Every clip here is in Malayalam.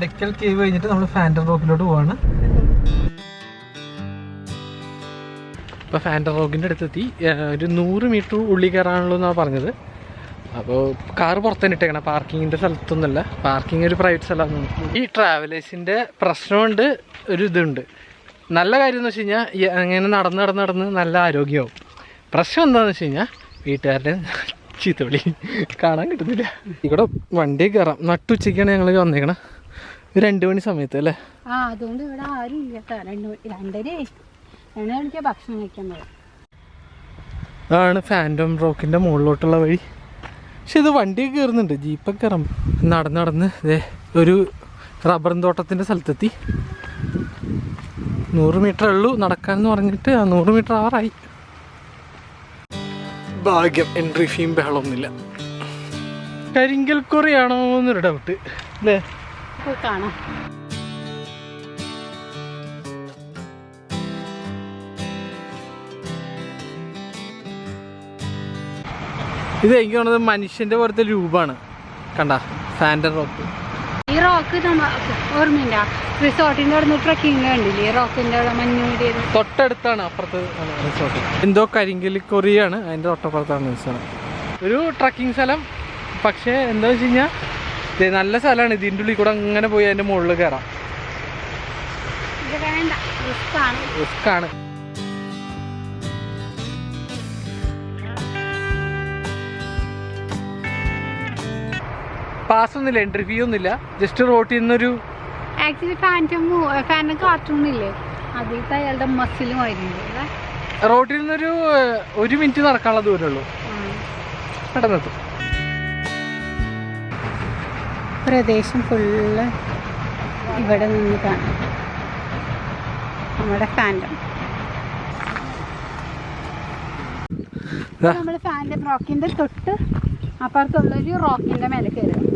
എടയ്ക്കൽ കേവ് കഴിഞ്ഞിട്ട് നമ്മൾ ഫാന്റം റോക്കിലോട്ട് പോവാണ്. ഇപ്പൊ ഫാന്റം റോക്കിന്റെ അടുത്തെത്തി. ഒരു നൂറ് മീറ്റർ ഉള്ളിൽ കയറാനുള്ളൂ എന്നാണ് പറഞ്ഞത്. അപ്പോൾ കാറ് പുറത്തുതന്നെ ഇട്ടേക്കണം പാർക്കിങ്ങിന്റെ സ്ഥലത്തൊന്നുമല്ല. പാർക്കിംഗ് ഒരു പ്രൈവറ്റ് സ്ഥലമാണ്. ഈ ട്രാവലേഴ്സിന്റെ പ്രശ്നമുണ്ട് ഒരു ഇതുണ്ട്. നല്ല കാര്യം എന്ന് വെച്ച് കഴിഞ്ഞാൽ അങ്ങനെ നടന്ന് നടന്ന് നടന്ന് നല്ല ആരോഗ്യമാവും. പ്രശ്നം എന്താണെന്ന് വെച്ച് കഴിഞ്ഞാൽ വീട്ടുകാരുടെ ചീത്തവിളി കാണാൻ കിട്ടുന്നില്ല. ഇവിടെ വണ്ടി കയറാം. നട്ടുച്ചയ്ക്കാണ് ഞങ്ങൾ വന്നേക്കണം. രണ്ട് മണി സമയത്ത് അല്ലേ? ആ അതുകൊണ്ട് ഇവിടെ ആരും ഇല്ല കേട്ടോ. രണ്ട് മണി രണ്ടര. രണ്ട് ഭക്ഷണം കഴിക്കാൻ അതാണ് ഫാന്റം റോക്കിന്റെ മുകളിലോട്ടുള്ള വഴി. പക്ഷെ ഇത് വണ്ടിയൊക്കെ കയറുന്നുണ്ട്. ജീപ്പൊക്കെ കയറാം നടന്ന് നടന്ന് ഒരു റബ്ബർ തോട്ടത്തിന്റെ സ്ഥലത്തെത്തി. നൂറ് മീറ്റർ ഉള്ളൂ നടക്കാന്ന് പറഞ്ഞിട്ട് ആ നൂറ് മീറ്റർ ആറായി. ഭാഗ്യം എൻട്രി ഫീം ബഹളമൊന്നുമില്ല. കരിങ്കൽ കൊറിയാണോ എന്നൊരു ഡൗട്ട് അല്ലേ പോയി കാണാം. ഇത് എനിക്ക് തോന്നുന്നത് മനുഷ്യന്റെ പോലത്തെ രൂപമാണ്. കണ്ട ഫാന്റം റോക്ക് ഈ റോക്ക് നമ്മ ഓർമ്മയില്ല. റിസോർട്ടിന്റെ അവിടെ നിന്ന് ട്രക്കിങ് കണ്ടില്ലേ? ഈ റോക്കിന്റെ അവിടെ മഞ്ഞൂടിയത് തൊട്ടടുത്താണ് അപ്പുറത്ത് റിസോർട്ട് എന്തോ കരിങ്കലി കൊറിയാണ് അതിന്റെ തൊട്ടപ്പുറത്താണ് ഒരു ട്രക്കിംഗ് സ്ഥലം. പക്ഷേ എന്താ വെച്ച് കഴിഞ്ഞാൽ നല്ല സ്ഥലമാണ്. ഇതിന്റെ ഉള്ളിൽ കൂടെ അങ്ങനെ പോയി അതിന്റെ മുകളിൽ കയറാം. റിസ്ക്കാണ് റിസ്ക് ആണ്. പാസ് ഒന്നുമില്ല എൻട്രി ഫീ ഒന്നുമില്ല ജസ്റ്റ് റോട്ടിൽ നിന്നൊരു ആക്ച്വലി ഫാന്റും ഫാന്റെ കാർട്ടൂൺ ഇല്ലേ? അതിലത്തെ അയാളുടെ മസിലും ആയിരുന്നു റോട്ടിൽ നിന്നൊരു ഒരു മിനിറ്റ് നടക്കാനുള്ള ദൂരമുള്ളൂ പെട്ടെന്നെത്തും. പ്രദേശം ഫുള്ള് ഇവിടെ നിന്ന് കാണാം നമ്മുടെ ഫാൻഡം. നമ്മൾ ഫാൻഡം റോക്കിന്റെ തൊട്ട് അപ്പുറത്തുള്ളൊരു റോക്കിന്റെ മേലെ കയറുക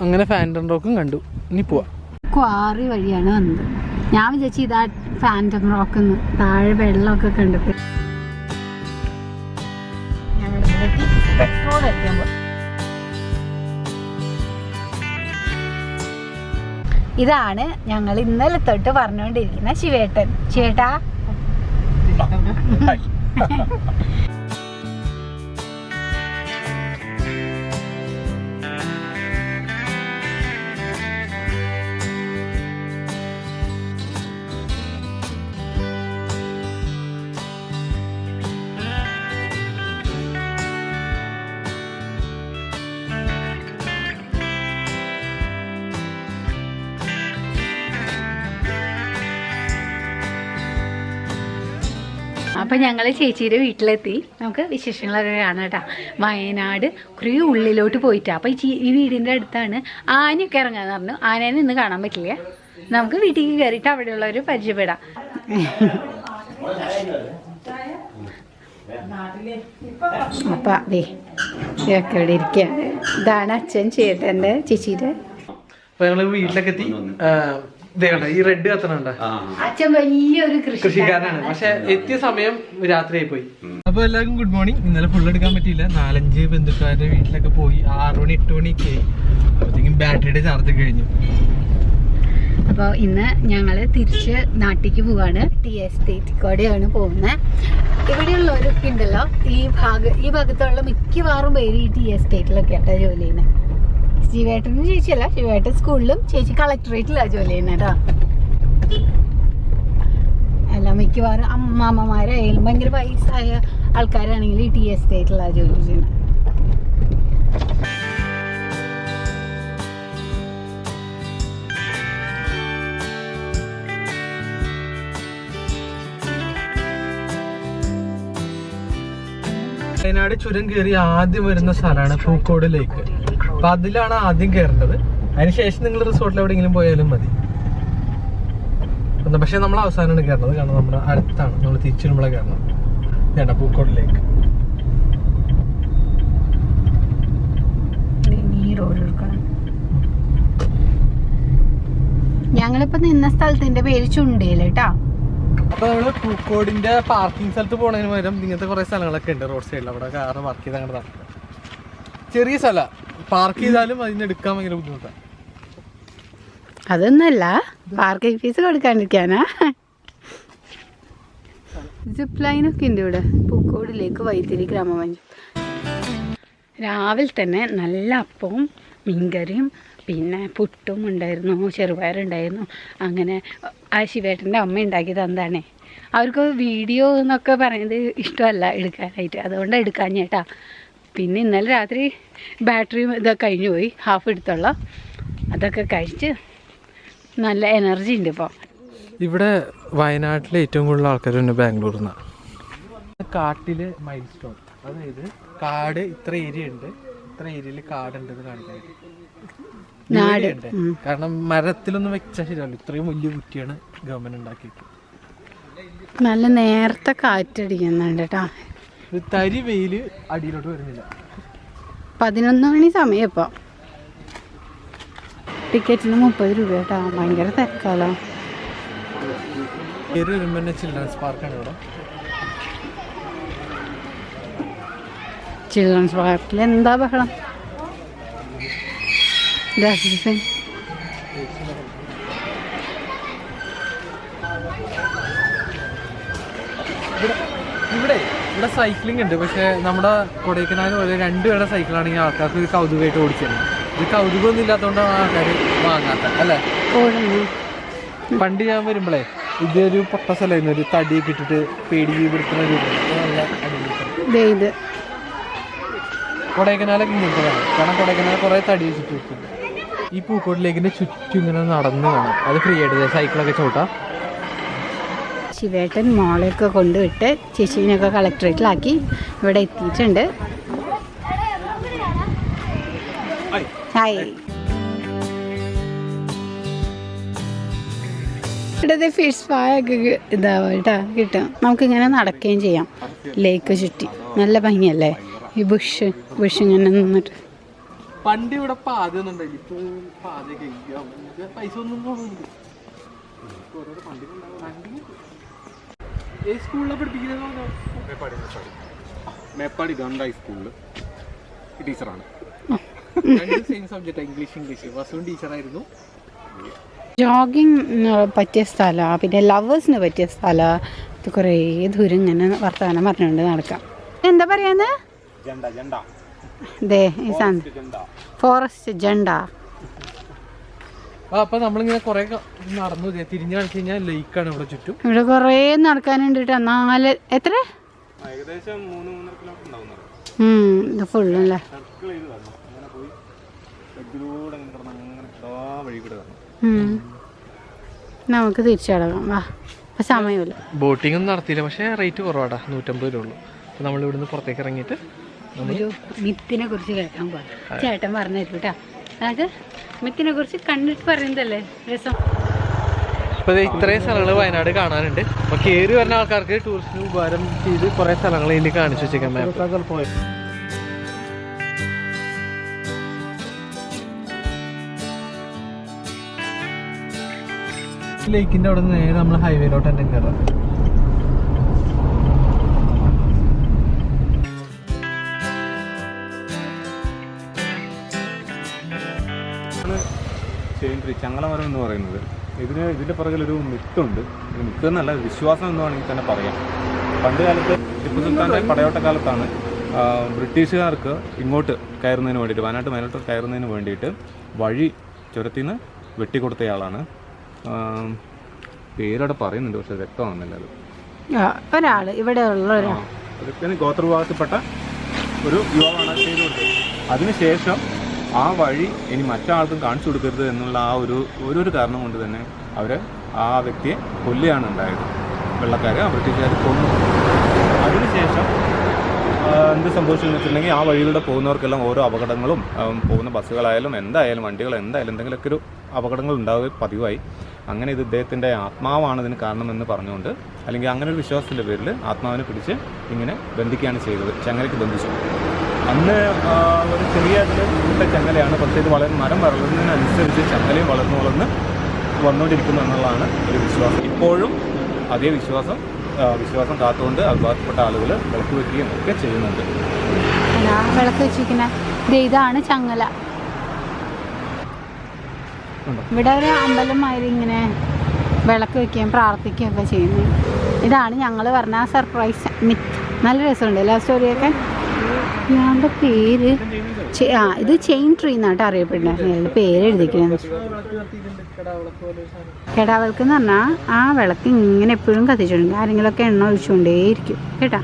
അങ്ങനെ ഫാൻഡൻ റോക്കും കണ്ടു. ഇനി പോവാം. ക്വാറി വഴിയാണ് വന്നത്. ഞാൻ വിചാരിച്ചു ഇതാ ഫാന്റം റോക്ക് താഴെ വെള്ളമൊക്കെ കണ്ടിട്ട് പെട്രോൾ ഇതാണ് ഞങ്ങൾ ഇന്നലെ തൊട്ട് പറഞ്ഞുകൊണ്ടിരിക്കുന്ന ശിവേട്ടൻ. ശിവേട്ടാ. അപ്പം ഞങ്ങൾ ചേച്ചിയുടെ വീട്ടിലെത്തി. നമുക്ക് വിശേഷങ്ങളൊക്കെ കാണാം കേട്ടോ. വയനാട് കുറേ ഉള്ളിലോട്ട് പോയിട്ടാ. അപ്പം ഈ ഈ വീടിന്റെ അടുത്താണ് ആനയൊക്കെ ഇറങ്ങാന്ന് പറഞ്ഞു. ആനേനെ ഇന്ന് കാണാൻ പറ്റില്ല. നമുക്ക് വീട്ടിലേക്ക് കയറിയിട്ട് അവിടെയുള്ളവർ പരിചയപ്പെടാം. അപ്പം അതെ ഇതൊക്കെ ഇവിടെ ഇരിക്കുകയാണ്. ഇതാണ് അച്ഛൻ ചേട്ടന്റെ ചേച്ചിയുടെ അപ്പം ഞങ്ങൾ വീട്ടിലൊക്കെ എത്തി. ഈ റെഡ് കത്തണുണ്ട്? അച്ഛൻ വലിയൊരു കൃഷിക്കാരനാണ്. പക്ഷെ എത്തിയ സമയം രാത്രിയായി പോയി അപ്പൊ എല്ലാവർക്കും ഗുഡ് മോർണിംഗ് ഇന്നലെ ഫുൾ എടുക്കാൻ പറ്റിയില്ല. നാലഞ്ച് ബന്ധുക്കാരുടെ വീട്ടിലൊക്കെ പോയി. ആറു മണി എട്ട് മണിയൊക്കെ ആയി. അപ്പോഴത്തേക്കും ബാറ്ററിയുടെ ചാർജ് കഴിഞ്ഞു. അപ്പോൾ ഇന്ന് ഞങ്ങൾ തിരിച്ച് നാട്ടിലേക്ക് പോവാണ്. ടി എസ്റ്റേറ്റിക്കോടെയാണ് പോകുന്നത് ഇവിടെയുള്ളവരൊക്കെ ഉണ്ടല്ലോ ഈ ഭാഗ ഈ ഭാഗത്തുള്ള മിക്കവാറും പേര് ഈ ടി എസ്റ്റേറ്റിലൊക്കെ ആട്ടോ ജോലി ചെയ്യുന്നത് ശിവേട്ടനും ചേച്ചിയല്ല. ശിവേട്ടൻ സ്കൂളിലും ചേച്ചി കളക്ടറേറ്റിലാണ് ജോലി ചെയ്യുന്നത് കേട്ടോ അല്ല മിക്കവാറും അമ്മാമ്മമാരായാലും ഭയങ്കര വയസ്സായ ആൾക്കാരാണെങ്കിൽ ടി എസ്റ്റേറ്റിലാണ് ജോലി ചെയ്യുന്നത് വയനാട് ചുരം കയറി ആദ്യം വരുന്ന സ്ഥലമാണ് പൂക്കോട് ലേക്ക് അപ്പൊ അതിലാണ് ആദ്യം കയറേണ്ടത്. അതിനുശേഷം നിങ്ങൾ റിസോർട്ടിൽ എവിടെയെങ്കിലും പോയാലും മതി. പക്ഷെ നമ്മൾ അവസാനമാണ് കയറുന്നത് കാരണം നമ്മുടെ അടുത്താണ്. നമ്മൾ തിരിച്ചു നമ്മളെ കയറണം വേണ്ട പൂക്കോട് ലേക്ക് ഞങ്ങളിപ്പോ നിന്ന സ്ഥലത്തിന്റെ പേര് ചുണ്ടേൽ അപ്പൊ നമ്മൾ പൂക്കോടിന്റെ പാർക്കിംഗ് സ്ഥലത്ത് പോണതിന് പകരം ഇങ്ങനത്തെ കുറെ സ്ഥലങ്ങളൊക്കെ ഉണ്ട് റോഡ് സൈഡിൽ അവിടെ കാറ് പാർക്ക് ചെയ്ത് അങ്ങനെ നടക്കുക. ചെറിയ സ്ഥല. പാർക്ക് ചെയ്താലും അതിന് എടുക്കാൻ ഭയങ്കര ബുദ്ധിമുട്ടാണ് അതൊന്നല്ല. പാർക്കിംഗ് ഫീസ് കൊടുക്കാണ്ടിരിക്കാനാ. സിപ്പ് ലൈനൊക്കെ ഉണ്ട് ഇവിടെ. പൂക്കോടിലേക്ക് വൈത്തിരി ഗ്രാമപഞ്ചായത്ത് രാവിലെ തന്നെ നല്ല അപ്പവും മീൻകറിയും പിന്നെ പുട്ടും ഉണ്ടായിരുന്നു ചെറുപയറുണ്ടായിരുന്നു. അങ്ങനെ ആ ശിവേട്ടന്റെ അമ്മ ഉണ്ടാക്കി തന്നതാണേ. അവർക്ക് വീഡിയോ എന്നൊക്കെ പറയുന്നത് ഇഷ്ടമല്ല എടുക്കാനായിട്ട്. അതുകൊണ്ട് എടുക്കാൻ ചേട്ടാ പിന്നെ ഇന്നലെ രാത്രി ബാറ്ററിയും ഇതൊക്കെ കഴിഞ്ഞു പോയി ഹാഫ് എടുത്തുള്ള. അതൊക്കെ കഴിച്ച് നല്ല എനർജി ഉണ്ട് ഇപ്പോൾ ഇവിടെ വയനാട്ടിലെ ഏറ്റവും കൂടുതൽ ആൾക്കാരുണ്ട് ബാംഗ്ലൂർ ബാംഗ്ലൂരിൽ നിന്നാണ് കാട്ടിൽ മൈൽ സ്റ്റോൺ അതായത് കാട് ഇത്ര ഏരിയ ഉണ്ട്. ഇത്ര ഏരിയയിൽ കാടുണ്ടെന്ന് കാണിക്കാനായിട്ട് നാട്. കാരണം മരത്തിലൊന്നും വെച്ചാൽ ശരിയല്ല ഇത്രയും വലിയ കുറ്റിയാണ് ഗവൺമെന്റ് ഉണ്ടാക്കിയത് നല്ല നേരത്തെ കാറ്റടിക്കുന്നുണ്ട് കേട്ടോ തരി വെയിൽ അടിയിലോട്ട് വരുന്നില്ല. പതിനൊന്ന് മണി സമയം ഇപ്പോൾ ടിക്കറ്റിന് മുപ്പത് രൂപ കേട്ടോ ഭയങ്കര തിരക്കാലോ ചിൽഡ്രൻസ് പാർക്കാണ് ഇവിടെ. ചിൽഡ്രൻസ് പാർക്കിൽ എന്താ ബഹളം? രഹസ്യം ഇവിടെ ഇവിടെ ഇവിടെ സൈക്ലിംഗ് ഉണ്ട്. പക്ഷെ നമ്മുടെ കൊടൈക്കനാൽ പോലെ രണ്ട് പേരുടെ സൈക്കിളാണെങ്കിൽ ആൾക്കാർക്ക് ഒരു കൗതുകമായിട്ട് ഓടിച്ചത്. ഇത് കൗതുകമൊന്നും ഇല്ലാത്തതുകൊണ്ടാണ് ആൾക്കാർ വാങ്ങാത്ത അല്ലേ? പണ്ട് ഞാൻ വരുമ്പോഴേ ഇതൊരു പൊട്ട സ്ഥലമായിരുന്നു ഒരു തടിയൊക്കെ ഇട്ടിട്ട് പേടി പിടിക്കുന്ന ഒരു കൊടൈക്കനാലൊക്കെ ഇങ്ങനത്തെ കാരണം കൊടൈക്കനാൽ കുറേ തടി വെച്ചിട്ട് വെച്ചിട്ടുണ്ട് ഈ പൂക്കോട്ടിലേക്കിന്റെ ചുറ്റും ഇങ്ങനെ നടന്നു വേണം. അത് ഫ്രീ ആയിട്ട് സൈക്കിളൊക്കെ ചോട്ടാ ശിവേട്ടൻ മോളെയൊക്കെ കൊണ്ടുവിട്ട് ചേച്ചീനൊക്കെ കളക്ടറേറ്റിലാക്കി ഇവിടെ എത്തിയിട്ടുണ്ട്. ഹായ് ഫിഷ് ഒക്കെ ഇതാവും കേട്ടോ കിട്ടും നമുക്കിങ്ങനെ നടക്കുകയും ചെയ്യാം. ലേക്ക് ചുറ്റി. നല്ല ഭംഗിയല്ലേ? ഈ ബുഷ് ബുഷ് ഇങ്ങനെ നിന്നിട്ട്. പണ്ട് ഇവിടെ പാചകം ഒന്നും ഉണ്ടായില്ല ഇപ്പൊ. ഇത് പൈസ ഒന്നും പണ്ടിലുണ്ടാവും. ഏത് സ്കൂളിലാണ് പഠിപ്പിക്കുന്നത്? മേപ്പാടി ഗവൺമെന്റ് ഹൈസ്കൂളിൽ ടീച്ചറാണ്. രണ്ട് സെയിം സബ്ജക്റ്റ് ഇംഗ്ലീഷ് ഇംഗ്ലീഷ് വസുവും ടീച്ചറായിരുന്നു ജോഗിങ് പറ്റിയ സ്ഥലമാണ് പിന്നെ ലവേഴ്സിന് പറ്റിയ സ്ഥലമാണ് ഇത് കുറേ ദൂരം ഇങ്ങനെ വർത്തമാനം പറഞ്ഞുകൊണ്ട് നടക്കാം. എന്താ പറയുന്നത് ജണ്ട ജണ്ട. ദേ ഈ ഫോറസ്റ്റ് ജണ്ട. അപ്പൊ നമ്മളിങ്ങനെ കൊറേ നടന്നു ദേ തിരിഞ്ഞു കളിച്ചു കഴിഞ്ഞാൽ ലേക്കാണ് ഇവിടെ ചുറ്റും. ഇവിടെ കുറേ നടക്കാനുണ്ട് കേട്ടോ നാല് എത്ര? ഏകദേശം ഇത് ഫുള്ളല്ലേ സർക്കിൾ ചെയ്ത് വരണം അങ്ങനെ പോയി ബെഡിലൂടെ അങ്ങനെ കിടന്ന് അങ്ങനെ എല്ലാ വഴി കൂടെ വരണം. ഉം. നമുക്ക് തിരിച്ചടങ്ങാം വാ സമയമില്ല. ബോട്ടിംഗ് ഒന്നും നടത്തിയില്ല പക്ഷേ റേറ്റ് കുറവാടാ നൂറ്റമ്പത് രൂപ ഉള്ളൂ അപ്പോൾ നമ്മൾ ഇവിടുന്ന് പുറത്തേക്ക് ഇറങ്ങിയിട്ട് ഒരു മിത്തിനെ കുറിച്ച് കേൾക്കാൻ പോകാം ചേട്ടൻ പറഞ്ഞു തരും കേട്ടോ. അതായത് മിത്തിനെ കുറിച്ച് കണ്ടിട്ട് പറയുന്നതല്ലേ? രസം. അപ്പോൾ ഇത്രയും സ്ഥലങ്ങൾ വയനാട് കാണാനുണ്ട്. അപ്പോൾ കയറി വരുന്ന ആൾക്കാർക്ക് ടൂറിസ്റ്റിന് ഉപകാരം ചെയ്ത് കുറേ സ്ഥലങ്ങൾ ഇതിൽ കാണിച്ചു വെച്ചേക്കാൻ മാപ്പ് ലേക്കിന്റെ അവിടെ നിന്ന് നേരെ നമ്മൾ ഹൈവേയിലോട്ട് തന്നെ കയറാം ചേന്ദ്രി ചങ്ങളമരം എന്ന് പറയുന്നത്. ഇതിന് ഇതിന്റെ പുറകിലൊരു മിത്തുണ്ട്. ഇത് മിത്ത് എന്നല്ല വിശ്വാസം എന്ന് വേണമെങ്കിൽ തന്നെ പറയാം. പണ്ട് കാലത്ത് ടിപ്പു സുൽത്താന്റെ പടയോട്ട കാലത്താണ് ബ്രിട്ടീഷുകാർക്ക് ഇങ്ങോട്ട് കയറുന്നതിന് വേണ്ടിയിട്ട് വയനാട്ട് മേലോട്ട് കയറുന്നതിന് വേണ്ടിയിട്ട് വഴി ചുരത്തിൽ നിന്ന് വെട്ടിക്കൊടുത്തയാളാണ് പേരവിടെ പറയുന്നുണ്ട് പക്ഷെ വ്യക്തമാകുന്നില്ല അത്. ആ, ഒരാൾ ഇവിടെ ഉള്ള ഒരാൾ ഗോത്രവിഭാഗത്തിൽപ്പെട്ട ഒരു യുവാവാണ് അത് അതിനുശേഷം ആ വഴി ഇനി മറ്റാൾക്കും കാണിച്ചു കൊടുക്കരുത് എന്നുള്ള ആ ഒരു ഒരു കാരണം കൊണ്ട് തന്നെ അവർ ആ വ്യക്തിയെ കൊല്ലുകയാണ് ഉണ്ടായത്. വെള്ളക്കാർ ആ ബ്രിട്ടീഷുകാർ കൊന്നു. അതിനുശേഷം എന്ത് സംഭവിച്ചു വെച്ചിട്ടുണ്ടെങ്കിൽ ആ വഴിയിലൂടെ പോകുന്നവർക്കെല്ലാം ഓരോ അപകടങ്ങളും പോകുന്ന ബസ്സുകളായാലും എന്തായാലും വണ്ടികൾ എന്തായാലും എന്തെങ്കിലുമൊക്കെ ഒരു അപകടങ്ങൾ ഉണ്ടാവുക പതിവായി. അങ്ങനെ ഇത് ഇദ്ദേഹത്തിന്റെ ആത്മാവാണ് ഇതിന് കാരണമെന്ന് പറഞ്ഞുകൊണ്ട് അല്ലെങ്കിൽ അങ്ങനെ ഒരു വിശ്വാസത്തിന്റെ പേരിൽ ആത്മാവിനെ പിടിച്ച് ഇങ്ങനെ ബന്ധിക്കുകയാണ് ചെയ്തത്. ചങ്ങലയ്ക്ക് ബന്ധിച്ചു. അന്ന് ഒരു ചെറിയ ഇതിൽ ഇട്ട ചങ്ങലയാണ്. പക്ഷേ ഇത് വളരെ മരം വളരുന്നതിനനുസരിച്ച് ചങ്ങലയും വളർന്നു വളർന്ന് വന്നുകൊണ്ടിരിക്കുന്നു എന്നുള്ളതാണ് ഒരു വിശ്വാസം. ഇപ്പോഴും അതേ വിശ്വാസം വിശ്വാസം കാത്തുകൊണ്ട് അഭിഭാഗപ്പെട്ട ആളുകൾ വിളക്ക് വയ്ക്കുകയും ഒക്കെ ചെയ്യുന്നുണ്ട്. വിളക്ക് വെച്ചിരിക്കുന്ന. ഇതാണ് ചങ്ങല? ഇവിടെ ഒരു അമ്പലം ഇങ്ങനെ വിളക്ക് വെക്കുകയും പ്രാർത്ഥിക്കുകയും ഒക്കെ ചെയ്യുന്നു. ഇതാണ് ഞങ്ങൾ പറഞ്ഞ സർപ്രൈസ് മിത്ത് നല്ല രസമുണ്ട് എല്ലാ സ്റ്റോറിയൊക്കെ ഇയാളുടെ പേര്? ആ ഇത് ചെയിൻ ട്രീ എന്നാട്ടോ അറിയപ്പെടുന്നത്. ഇയാളുടെ പേര് എഴുതിക്കുന്നത് കെടാവിളക്ക് എന്ന് പറഞ്ഞാൽ ആ വിളക്ക് ഇങ്ങനെ എപ്പോഴും കത്തിച്ചിട്ടുണ്ട് ആരെങ്കിലുമൊക്കെ എണ്ണ ഒഴിച്ചുകൊണ്ടേയിരിക്കും. കേട്ടാ?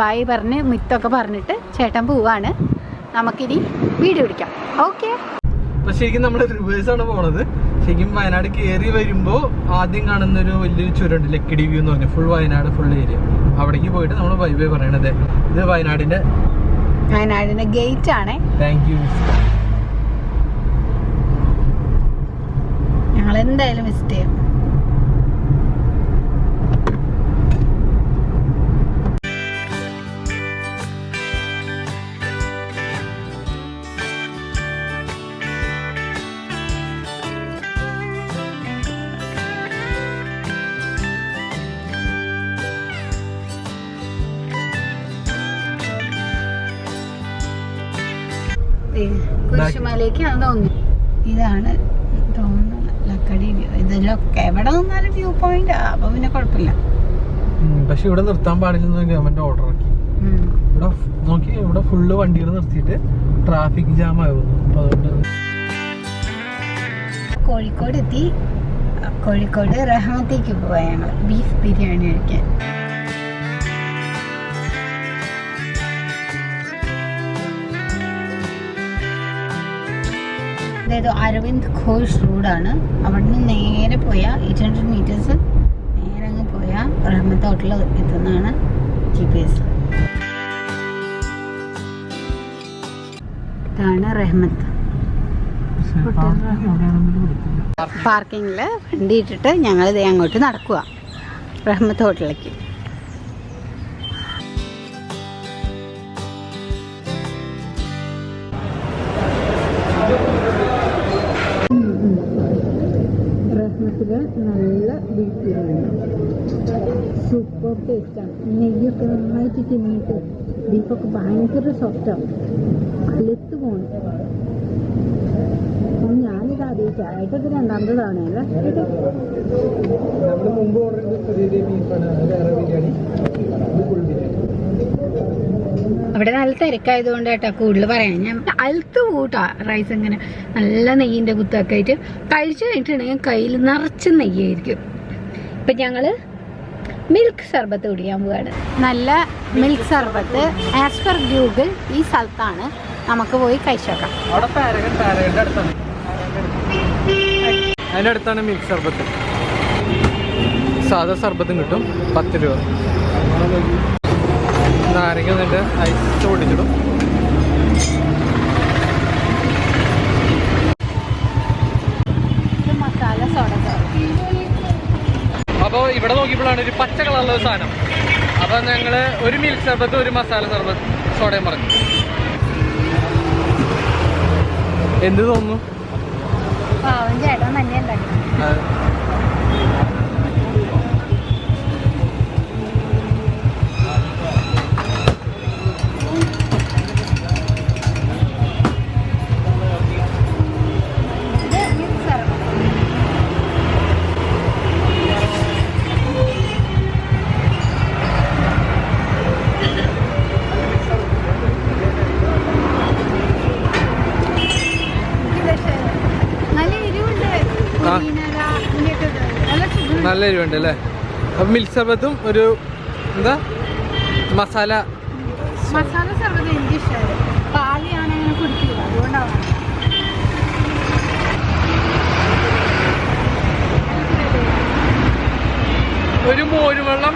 ബായ് പറഞ്ഞ് മിത്തൊക്കെ പറഞ്ഞിട്ട് ചേട്ടൻ പോവാണ്. നമുക്കിനി വീട് പിടിക്കാം. ഓക്കെ? ശരിക്കും നമ്മൾ റിവേഴ്സ് ആണ് പോണത്. ശരിക്കും വയനാട് കയറി വരുമ്പോ ആദ്യം കാണുന്ന ഒരു വലിയൊരു ചുരമുണ്ട് ലക്കിടി വ്യൂ എന്ന് പറഞ്ഞു. ഫുൾ വയനാട് ഫുൾ ഏരിയ അവിടേക്ക് പോയിട്ട് നമ്മൾ ബൈ ബൈ പറയണത്. ഇത് വയനാടിന്റെ വയനാടിന്റെ ഗേറ്റ് ആണേ. താങ്ക് യു ഞങ്ങൾ എന്തായാലും വിസിറ്റ് ചെയ്യും. കുരിശുമലയ്ക്കാണ് തോന്നി ഇതാണ് തോന്നുന്നത് ലക്കടി വ്യൂ ഇതിലൊക്കെ എവിടെ നിന്നാലും വ്യൂ പോയിന്റ് അപ്പൊ പിന്നെ കുഴപ്പമില്ല പക്ഷെ ഇവിടെ നിർത്താൻ പാടില്ലെന്ന് ഗവൺമെന്റ് ഓർഡർ ആക്കി ഇവിടെ നോക്കി ഇവിടെ ഫുള്ള് വണ്ടികൾ നിർത്തിയിട്ട് ട്രാഫിക് ജാം ആയിരുന്നു അപ്പൊ അതുകൊണ്ട് കോഴിക്കോട് എത്തി കോഴിക്കോട് റഹ്മത്തേക്ക് പോവാ ഞങ്ങൾ ബീഫ് ബിരിയാണി കഴിക്കാൻ അതായത് അരവിന്ദ് ഘോഷ് റോഡാണ്. അവിടെ നിന്ന് നേരെ പോയാൽ എയ്റ്റ് ഹൺഡ്രഡ് മീറ്റേഴ്സ് നേരെ അങ്ങ് പോയാൽ റഹ്മത്ത് ഹോട്ടൽ എത്തുന്നതാണ് ജി പി എസ് ഇതാണ് റഹ്മത്ത്. പാർക്കിങ്ങിൽ വണ്ടി ഇട്ടിട്ട് ഞങ്ങൾ ഇതേ അങ്ങോട്ട് നടക്കുക റഹ്മത്ത് ഹോട്ടലിലേക്ക്. ടേസ്റ്റാണ് നെയ്യൊക്കെ നന്നായിട്ട് തിന്നിട്ട് ബീഫൊക്കെ ഭയങ്കര സോഫ്റ്റാണ് അലുത്ത് പോണു. അപ്പം ഞാനിത് ആദ്യമായിട്ടാണ് ഏട്ടത് രണ്ടാമത്തെ തവണയല്ലേ? അവിടെ നല്ല തിരക്കായതുകൊണ്ട് കേട്ടോ കൂടുതൽ പറയാം ഞാൻ അലത്ത് കൂട്ടാ റൈസ് ഇങ്ങനെ. നല്ല നെയ്യിന്റെ കുത്തൊക്കെ ആയിട്ട് കഴിച്ചു കഴിഞ്ഞിട്ടുണ്ടെങ്കിൽ കയ്യിൽ നിറച്ച് നെയ്യായിരിക്കും. ഇപ്പം ഞങ്ങൾ മിൽക്ക് സർബത്ത് കുടിക്കാൻ പോവാണ്. നല്ല മിൽക്ക് സർബത്ത് ആസ് പെർ ഗൂഗിൾ ഈ സ്ഥലത്താണ്. നമുക്ക് പോയി കഴിച്ചേക്കാം പാരഗണിന്റെ അടുത്താണ്. അതിന്റെ അടുത്താണ് മിൽക്ക് സർബത്ത്. സാധാ സർബത്തും കിട്ടും പത്ത് രൂപ. നാരങ്ങ എന്നിട്ട് ഐസ് പൊട്ടിച്ചിടും ഇവിടെ നോക്കിയപ്പോഴാണ് ഒരു പച്ച കളറുള്ള സാധനം. അപ്പോൾ ഞങ്ങൾ ഒരു മിൽക്ക് സർബത്ത് ഒരു മസാല സർബത്ത് സോഡയും പറഞ്ഞു. എന്ത് തോന്നുന്നു? പാവം ചേട്ടൻ തന്നെ ഉണ്ടാക്കി. നല്ല എരിവുണ്ട് അല്ലേ? അപ്പം മിൽക്ക് സർബത്തും ഒരു എന്താ? മസാല മസാല സർബത്ത് എനിക്ക് ഇഷ്ടമായി പാൽ ഞാൻ അങ്ങനെ കുടിക്കില്ല. അതുകൊണ്ടാണ്. ഒരു മോരുവെള്ളം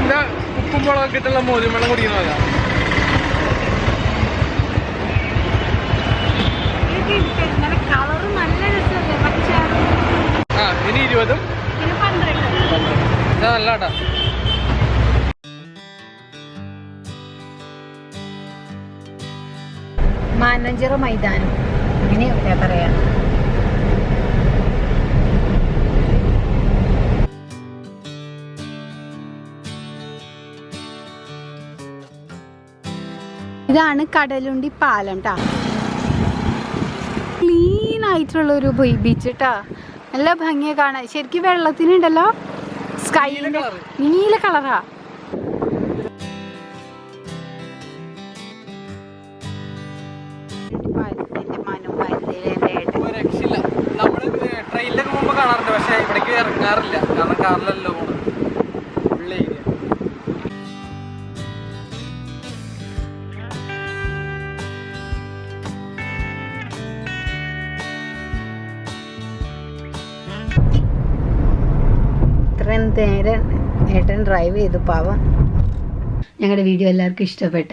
എന്താ? ഉപ്പും മുളകൊക്കെ ഇട്ടുള്ള മോരുവെള്ളം കുടിക്കുന്ന കേട്ടോ മാനഞ്ചിറ മൈതാനം. അങ്ങനെയൊക്കെ പറയാം ഇതാണ് കടലുണ്ടി പാലം ട്ടാ. ക്ലീൻ ആയിട്ടുള്ള ഒരു ബീച്ച് ട്ടാ. നല്ല ഭംഗിയെ കാണാൻ. ശരിക്കും വെള്ളത്തിനുണ്ടല്ലോ. സ്കൈ നീല കളറാ. രക്ഷയില്ല നമ്മൾ ട്രെയിനിലൊക്കെ മുമ്പ് കാണാറുണ്ട് പക്ഷെ ഇവിടേക്ക് ഇറങ്ങാറില്ല കാരണം കാറിലല്ലോ പോണത്. നേരം ഏട്ടൻ ഡ്രൈവ് ചെയ്തു പാവം. ഞങ്ങളുടെ വീഡിയോ എല്ലാവർക്കും ഇഷ്ടപ്പെട്ട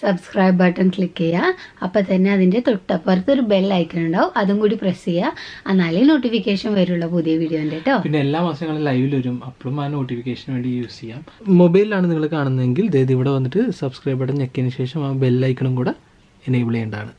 സബ്സ്ക്രൈബ് ബട്ടൺ ക്ലിക്ക് ചെയ്യുക. അപ്പോൾ തന്നെ അതിന്റെ തൊട്ടപ്പുറത്ത് ഒരു ബെൽ ഐക്കൺ ഉണ്ടാവും. അതും കൂടി പ്രസ് ചെയ്യുക. എന്നാലേ നോട്ടിഫിക്കേഷൻ വരുള്ള പുതിയ വീഡിയോന്റെ കേട്ടോ പിന്നെ എല്ലാ മാസങ്ങളും ലൈവിൽ വരും. അപ്പോഴും ആ നോട്ടിഫിക്കേഷന് വേണ്ടി യൂസ് ചെയ്യാം. മൊബൈലിലാണ് നിങ്ങൾ കാണുന്നതെങ്കിൽ ഇവിടെ വന്നിട്ട് സബ്സ്ക്രൈബ് ബട്ടൺ ഞെക്കിയതിന് ശേഷം ആ ബെല്ലൈക്കണും കൂടെ എനേബിൾ ചെയ്യേണ്ടതാണ്.